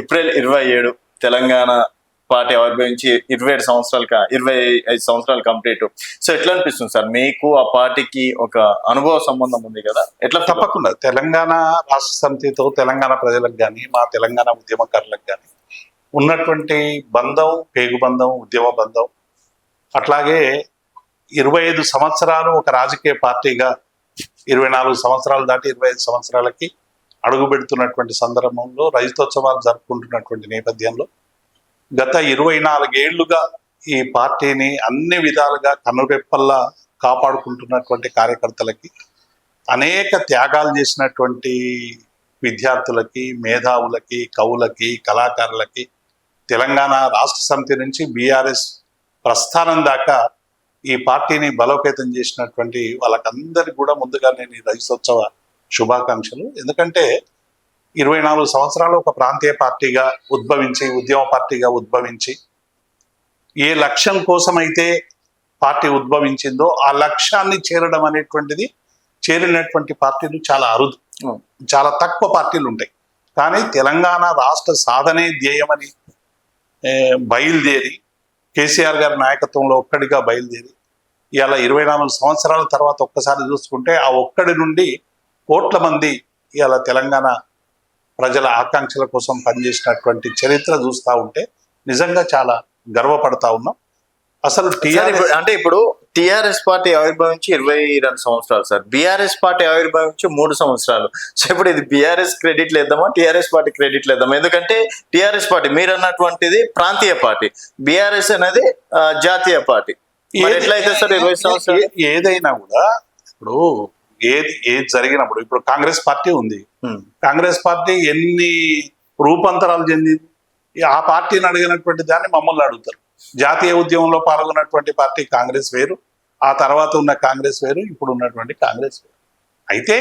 April ఇరవై ఏడు Telangana party ఆవిర్భవించి ఇరవై ఏడు సంవత్సరాలు ఇరవై ఐదు సంవత్సరాలు కంప్లీట్ సో ఎట్లా అనిపిస్తుంది సార్? మీకు ఆ పార్టీకి ఒక అనుభవ సంబంధం ఉంది కదా? ఎట్లా తప్పకుండా. తెలంగాణ రాష్ట్ర సమితితో తెలంగాణ ప్రజలకు కానీ మా తెలంగాణ ఉద్యమకారులకు కానీ ఉన్నటువంటి బంధం పేగు బంధం ఉద్యమ బంధం అట్లాగే ఇరవై ఐదు సంవత్సరాలు ఒక రాజకీయ పార్టీగా ఇరవై నాలుగు సంవత్సరాలు దాటి ఇరవై ఐదు సంవత్సరాలకి అడుగుపెడుతున్నటువంటి సందర్భంలో రైతోత్సవాలు జరుపుకుంటున్నటువంటి నేపథ్యంలో గత ఇరవై నాలుగేళ్ళుగా ఈ పార్టీని అన్ని విధాలుగా కనురెప్పల్లా కాపాడుకుంటున్నటువంటి కార్యకర్తలకి అనేక త్యాగాలు చేసినటువంటి విద్యార్థులకి మేధావులకి కవులకి కళాకారులకి తెలంగాణ రాష్ట్ర సమితి నుంచి బీఆర్ఎస్ ప్రస్థానం దాకా ఈ పార్టీని బలోపేతం చేసినటువంటి వాళ్ళకందరికీ కూడా ముందుగా నేను ఈ రైతోత్సవ శుభాకాంక్షలు. ఎందుకంటే ఇరవై నాలుగు సంవత్సరాలు ఒక ప్రాంతీయ పార్టీగా ఉద్భవించి ఉద్యమ పార్టీగా ఉద్భవించి ఏ లక్ష్యం కోసమైతే పార్టీ ఉద్భవించిందో ఆ లక్ష్యాన్ని చేరడం అనేటువంటిది చేరినటువంటి పార్టీలు చాలా అరుదు. చాలా తక్కువ పార్టీలు ఉంటాయి. కానీ తెలంగాణ రాష్ట్ర సాధనే ధ్యేయమని బయలుదేరి కేసీఆర్ గారి నాయకత్వంలో ఒక్కడిగా బయలుదేరి ఇవాళ ఇరవై నాలుగు సంవత్సరాల తర్వాత ఒక్కసారి చూసుకుంటే ఆ ఒక్కడి నుండి కోట్ల మంది ఇవాళ తెలంగాణ ప్రజల ఆకాంక్షల కోసం పనిచేసినటువంటి చరిత్ర చూస్తూ ఉంటే నిజంగా చాలా గర్వపడతా ఉన్నాం. అసలు టీఆర్ఎస్ అంటే ఇప్పుడు టిఆర్ఎస్ పార్టీ ఆవిర్భవించి ఇరవై రెండు సంవత్సరాలు సార్. బీఆర్ఎస్ పార్టీ ఆవిర్భవించి మూడు సంవత్సరాలు. సో ఇప్పుడు ఇది బీఆర్ఎస్ క్రెడిట్ లేద్దామా టిఆర్ఎస్ పార్టీ క్రెడిట్ లేద్దామా ఎందుకంటే టిఆర్ఎస్ పార్టీ మీరు అన్నటువంటిది ప్రాంతీయ పార్టీ. బీఆర్ఎస్ అనేది జాతీయ పార్టీ. ఎట్లయితే సార్ ఇరవై సంవత్సరాలు? ఏదైనా కూడా ఇప్పుడు ఏది ఏది జరిగినప్పుడు ఇప్పుడు కాంగ్రెస్ పార్టీ ఉంది. కాంగ్రెస్ పార్టీ ఎన్ని రూపాంతరాలు చెందింది ఆ పార్టీని అడిగినటువంటి దాన్ని మమ్మల్ని అడుగుతారు. జాతీయ ఉద్యమంలో పాల్గొన్నటువంటి పార్టీ కాంగ్రెస్ వేరు ఆ తర్వాత ఉన్న కాంగ్రెస్ వేరు ఇప్పుడు ఉన్నటువంటి కాంగ్రెస్ వేరు. అయితే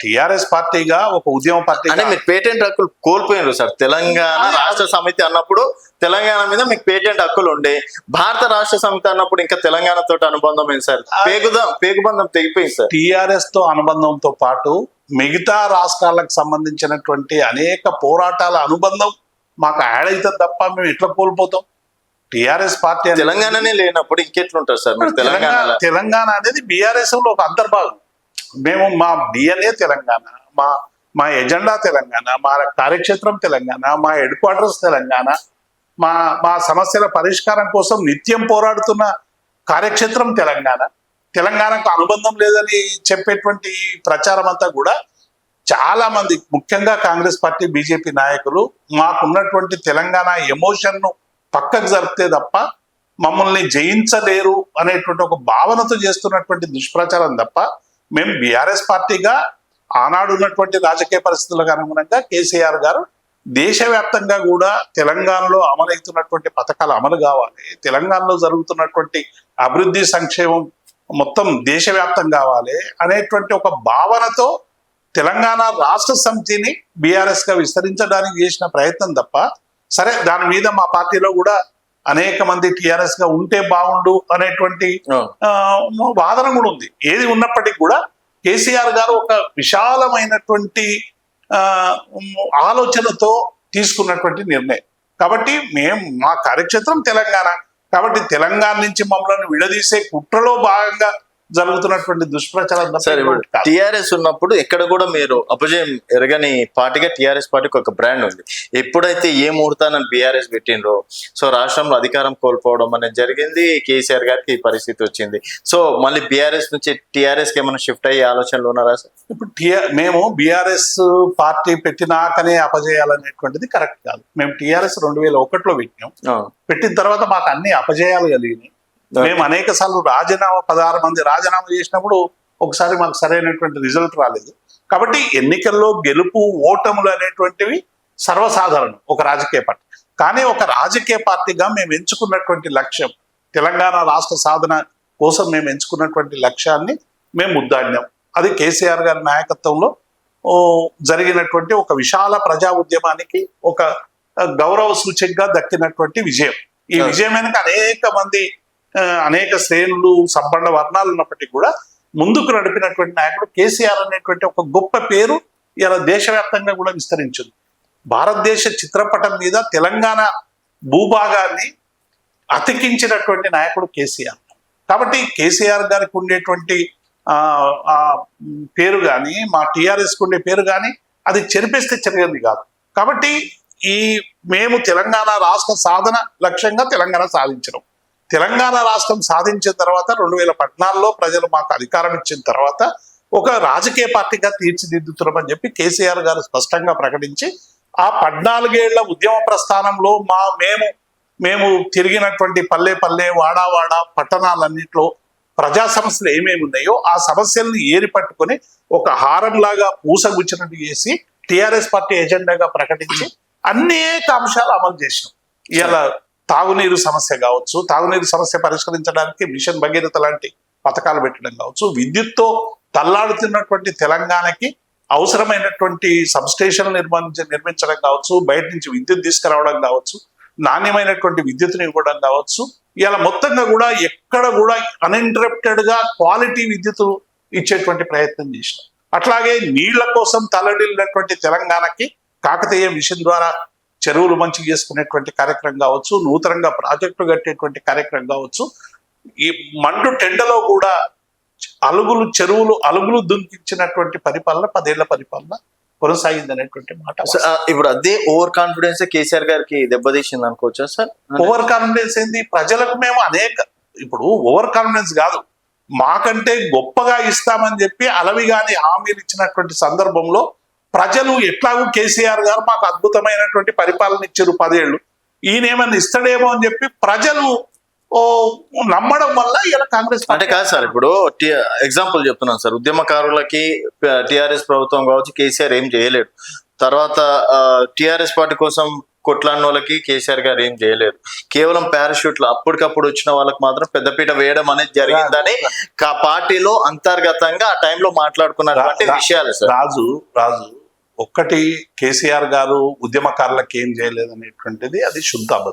టిఆర్ఎస్ పార్టీగా ఒక ఉద్యమ పార్టీ అంటే మీరు పేటెంట్ హక్కులు కోల్పోయినారు సార్. తెలంగాణ రాష్ట్ర సమితి అన్నప్పుడు తెలంగాణ మీద మీకు పేటెంట్ హక్కులు ఉండే. భారత రాష్ట్ర సమితి అన్నప్పుడు ఇంకా తెలంగాణ తోటి అనుబంధం ఏంటి సార్? పేగుదం పేగుబంధం తెగిపోయింది సార్. టిఆర్ఎస్తో అనుబంధంతో పాటు మిగతా రాష్ట్రాలకు సంబంధించినటువంటి అనేక పోరాటాల అనుబంధం మాకు యాడ్ అవుతుంది తప్ప మేము ఎట్లా కోల్పోతాం? టిఆర్ఎస్ పార్టీ తెలంగాణనే లేనప్పుడు ఇంకెట్లుంటారు సార్ మీరు తెలంగాణ తెలంగాణ అనేది బీఆర్ఎస్లో ఒక అంతర్భాగం. మేము మా డిఎన్ఏ తెలంగాణ మా మా ఎజెండా తెలంగాణ మా కార్యక్షేత్రం తెలంగాణ మా హెడ్ క్వార్టర్స్ తెలంగాణ మా మా సమస్యల పరిష్కారం కోసం నిత్యం పోరాడుతున్న కార్యక్షేత్రం తెలంగాణ. తెలంగాణకు అనుబంధం లేదని చెప్పేటువంటి ప్రచారం అంతా కూడా చాలా మంది ముఖ్యంగా కాంగ్రెస్ పార్టీ బీజేపీ నాయకులు మాకున్నటువంటి తెలంగాణ ఎమోషన్ను పక్కకు జరిపితే తప్ప మమ్మల్ని జయించలేరు అనేటువంటి ఒక భావనతో చేస్తున్నటువంటి దుష్ప్రచారం తప్ప మేము బీఆర్ఎస్ పార్టీగా ఆనాడు ఉన్నటువంటి రాజకీయ పరిస్థితులకు అనుగుణంగా కేసీఆర్ గారు దేశవ్యాప్తంగా కూడా తెలంగాణలో అమలవుతున్నటువంటి పథకాలు అమలు కావాలి. తెలంగాణలో జరుగుతున్నటువంటి అభివృద్ధి సంక్షేమం మొత్తం దేశవ్యాప్తం కావాలి అనేటువంటి ఒక భావనతో తెలంగాణ రాష్ట్ర సమితిని బీఆర్ఎస్గా విస్తరించడానికి చేసిన ప్రయత్నం తప్ప సరే దాని మీద మా పార్టీలో కూడా అనేక మంది టిఆర్ఎస్గా ఉంటే బాగుండు అనేటువంటి వాదన కూడా ఉంది. ఏది ఉన్నప్పటికీ కూడా కేసీఆర్ గారు ఒక విశాలమైనటువంటి ఆలోచనతో తీసుకున్నటువంటి నిర్ణయం. కాబట్టి మేము మా కార్యక్షేత్రం తెలంగాణ. కాబట్టి తెలంగాణ నుంచి మమ్మల్ని విడదీసే కుట్రలో భాగంగా జరుగుతున్నటువంటి దుష్ప్రచారం సార్. టిఆర్ఎస్ ఉన్నప్పుడు ఎక్కడ కూడా మీరు అపజయం ఎరగని పార్టీగా టిఆర్ఎస్ పార్టీకి ఒక బ్రాండ్ ఉంది. ఎప్పుడైతే ఏ ముహూర్తాన్ని బీఆర్ఎస్ పెట్టిండ్రో సో రాష్ట్రంలో అధికారం కోల్పోవడం అనేది జరిగింది కేసీఆర్ గారికి ఈ పరిస్థితి వచ్చింది. సో మళ్ళీ బీఆర్ఎస్ నుంచి టిఆర్ఎస్కి ఏమైనా షిఫ్ట్ అయ్యే ఆలోచనలు ఉన్నారా సార్? ఇప్పుడు మేము బీఆర్ఎస్ పార్టీ పెట్టినాకనే అపజయాలనేటువంటిది కరెక్ట్ కాదు. మేము టిఆర్ఎస్ రెండు వేల ఒకటిలో పెట్టినాం. పెట్టిన తర్వాత మాకు అన్ని అపజయాలు కలిగినాయి. మేము అనేక సార్లు రాజీనామా పదహారు మంది రాజీనామా చేసినప్పుడు ఒకసారి మాకు సరైనటువంటి రిజల్ట్ రాలేదు. కాబట్టి ఎన్నికల్లో గెలుపు ఓటములు అనేటువంటివి సర్వసాధారణం ఒక రాజకీయ పార్టీ. కానీ ఒక రాజకీయ పార్టీగా మేము ఎంచుకున్నటువంటి లక్ష్యం తెలంగాణ రాష్ట్ర సాధన కోసం మేము ఎంచుకున్నటువంటి లక్ష్యాన్ని మేము ముద్దాడినాం అది కేసీఆర్ గారి నాయకత్వంలో జరిగినటువంటి ఒక విశాల ప్రజా ఉద్యమానికి ఒక గౌరవ సూచకగా దక్కినటువంటి విజయం. ఈ. విజయం వెనుక అనేక మంది అనేక శ్రేణులు సంపన్న వర్ణాలు ఉన్నప్పటికీ కూడా ముందుకు నడిపినటువంటి నాయకుడు కేసీఆర్ అనేటువంటి ఒక గొప్ప పేరు ఇలా దేశవ్యాప్తంగా కూడా విస్తరించింది. భారతదేశ చిత్రపటం మీద తెలంగాణ భూభాగాన్ని అతికించినటువంటి నాయకుడు కేసీఆర్. కాబట్టి కేసీఆర్ గారికి ఉండేటువంటి ఆ, పేరు కానీ మా టిఆర్ఎస్ ఉండే పేరు కానీ అది చెరిపేస్తే చెరిగింది కాదు. కాబట్టి ఈ మేము తెలంగాణ రాష్ట్ర సాధన లక్ష్యంగా తెలంగాణ సాధించడం తెలంగాణ రాష్ట్రం సాధించిన తర్వాత రెండు వేల పద్నాలుగులో ప్రజలు మాకు అధికారం ఇచ్చిన తర్వాత ఒక రాజకీయ పార్టీగా తీర్చిదిద్దుతున్నామని చెప్పి కేసీఆర్ గారు స్పష్టంగా ప్రకటించి ఆ పద్నాలుగేళ్ళ ఉద్యమ ప్రస్థానంలో మా మేము మేము తిరిగినటువంటి పల్లె పల్లె వాడా వాడ పట్టణాలన్నింటిలో ప్రజా సమస్యలు ఏమేమి ఉన్నాయో ఆ సమస్యల్ని ఏరి పట్టుకొని ఒక హారంలాగా పూసగుచ్చినట్టు చేసి టిఆర్ఎస్ పార్టీ ఎజెండాగా ప్రకటించి అనేక అంశాలు అమలు చేసినాం. ఇలా తాగునీరు సమస్య కావచ్చు తాగునీరు సమస్య పరిష్కరించడానికి మిషన్ భగీరథ లాంటి పథకాలు పెట్టడం కావచ్చు విద్యుత్తో తల్లాడుతున్నటువంటి తెలంగాణకి అవసరమైనటువంటి సబ్స్టేషన్ నిర్మించ నిర్మించడం కావచ్చు బయట నుంచి విద్యుత్ తీసుకురావడం కావచ్చు నాణ్యమైనటువంటి విద్యుత్ని ఇవ్వడం కావచ్చు ఇలా మొత్తంగా కూడా ఎక్కడ కూడా అన్ఇంటరప్టెడ్గా క్వాలిటీ విద్యుత్ ఇచ్చేటువంటి ప్రయత్నం చేసినాం. అట్లాగే నీళ్ళ కోసం తలడిల్లినటువంటి తెలంగాణకి కాకతీయ మిషన్ ద్వారా చెరువులు మంచి చేసుకునేటువంటి కార్యక్రమం కావచ్చు నూతనంగా ప్రాజెక్టులు కట్టేటువంటి కార్యక్రమం కావచ్చు ఈ మండు టెండలో కూడా అలుగులు చెరువులు అలుగులు దుంకించినటువంటి పరిపాలన పదేళ్ళ పరిపాలన కొనసాగింది అనేటువంటి మాట ఇప్పుడు అదే ఓవర్ కాన్ఫిడెన్స్ కేసీఆర్ గారికి దెబ్బతీసింది అనుకోవచ్చా సార్ ఓవర్ కాన్ఫిడెన్స్ ఏంది? ప్రజలకు మేము అనేక ఇప్పుడు ఓవర్ కాన్ఫిడెన్స్ కాదు మాకంటే గొప్పగా ఇస్తామని చెప్పి అలవిగాని హామీలు ఇచ్చినటువంటి సందర్భంలో ప్రజలు ఎట్లాగూ కేసీఆర్ గారు మాకు అద్భుతమైనటువంటి పరిపాలన ఇచ్చారు పదేళ్ళు. ఈయన ఏమన్నా ఇస్తాడేమో అని చెప్పి ప్రజలు ఓ నమ్మడం వల్ల ఇలా కాంగ్రెస్ అంటే కాదు సార్ ఇప్పుడు ఎగ్జాంపుల్ చెప్తున్నాను సార్. ఉద్యమకారులకి టిఆర్ఎస్ ప్రభుత్వం కావచ్చు కేసీఆర్ ఏం చేయలేడు. తర్వాత టిఆర్ఎస్ పార్టీ కోసం కొట్లాడిన వాళ్ళకి కేసీఆర్ గారు ఏం చేయలేరు. కేవలం పారాషూట్లు అప్పటికప్పుడు వచ్చిన వాళ్ళకి మాత్రం పెద్దపీట వేయడం అనేది జరిగిందని పార్టీలో అంతర్గతంగా ఆ టైంలో మాట్లాడుకున్నటువంటి విషయాలు సార్. రాజు రాజు ఒక్కటి కేసీఆర్ గారు ఉద్యమకారులకు ఏం చేయలేదు అనేటువంటిది అది శుద్ధ అబద్ధం.